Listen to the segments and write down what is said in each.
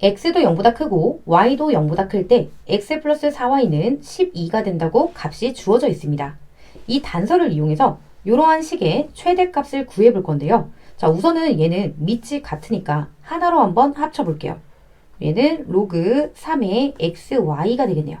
x도 0보다 크고 y도 0보다 클 때 x 플러스 4y는 12가 된다고 값이 주어져 있습니다. 이 단서를 이용해서 이러한 식의 최대값을 구해볼 건데요. 자, 우선은 얘는 밑이 같으니까 하나로 한번 합쳐볼게요. 얘는 로그 3의 xy가 되겠네요.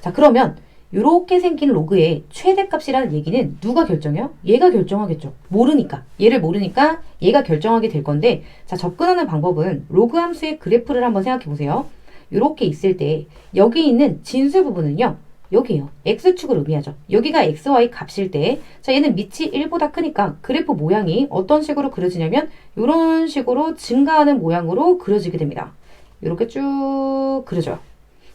자, 그러면 이렇게 생긴 로그의 최대값이라는 얘기는 누가 결정해요? 얘가 결정하겠죠. 모르니까. 얘를 모르니까 얘가 결정하게 될 건데, 자, 접근하는 방법은 로그 함수의 그래프를 한번 생각해 보세요. 이렇게 있을 때, 여기 있는 진수 부분은요, 여기에요. x축을 의미하죠. 여기가 xy 값일 때, 자, 얘는 밑이 1보다 크니까 그래프 모양이 어떤 식으로 그려지냐면, 이런 식으로 증가하는 모양으로 그려지게 됩니다. 이렇게 쭉 그려져요.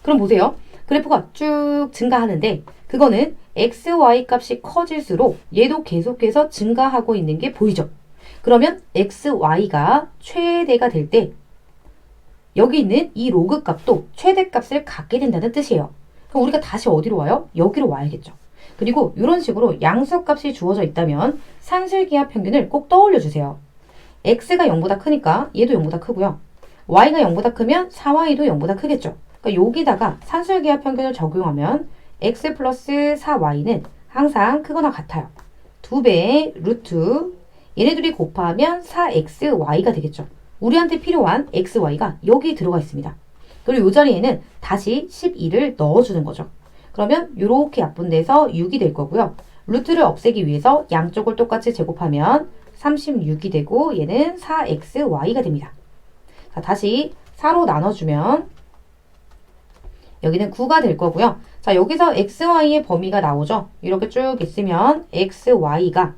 그럼 보세요. 그래프가 쭉 증가하는데 그거는 x, y 값이 커질수록 얘도 계속해서 증가하고 있는 게 보이죠. 그러면 x, y가 최대가 될 때 여기 있는 이 로그 값도 최대 값을 갖게 된다는 뜻이에요. 그럼 우리가 다시 어디로 와요? 여기로 와야겠죠. 그리고 이런 식으로 양수값이 주어져 있다면 산술기하 평균을 꼭 떠올려 주세요. x가 0보다 크니까 얘도 0보다 크고요. y가 0보다 크면 4y도 0보다 크겠죠. 그러니까 여기다가 산술기하 평균을 적용하면 x 플러스 4y는 항상 크거나 같아요. 2배의 루트 얘네들이 곱하면 4xy가 되겠죠. 우리한테 필요한 xy가 여기 들어가 있습니다. 그리고 이 자리에는 다시 12를 넣어주는 거죠. 그러면 이렇게 약분돼서 6이 될 거고요. 루트를 없애기 위해서 양쪽을 똑같이 제곱하면 36이 되고 얘는 4xy가 됩니다. 자, 다시 4로 나눠주면 여기는 9가 될 거고요. 자, 여기서 xy의 범위가 나오죠. 이렇게 쭉 있으면 xy가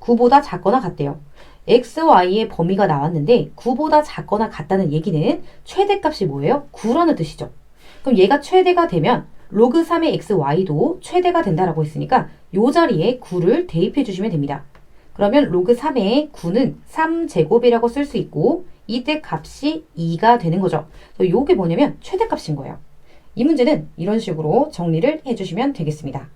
9보다 작거나 같대요. xy의 범위가 나왔는데 9보다 작거나 같다는 얘기는 최대값이 뭐예요? 9라는 뜻이죠. 그럼 얘가 최대가 되면 로그 3의 xy도 최대가 된다라고 했으니까 이 자리에 9를 대입해 주시면 됩니다. 그러면 로그 3의 9는 3제곱이라고 쓸 수 있고 이때 값이 2가 되는 거죠. 이게 뭐냐면 최대값인 거예요. 이 문제는 이런 식으로 정리를 해주시면 되겠습니다.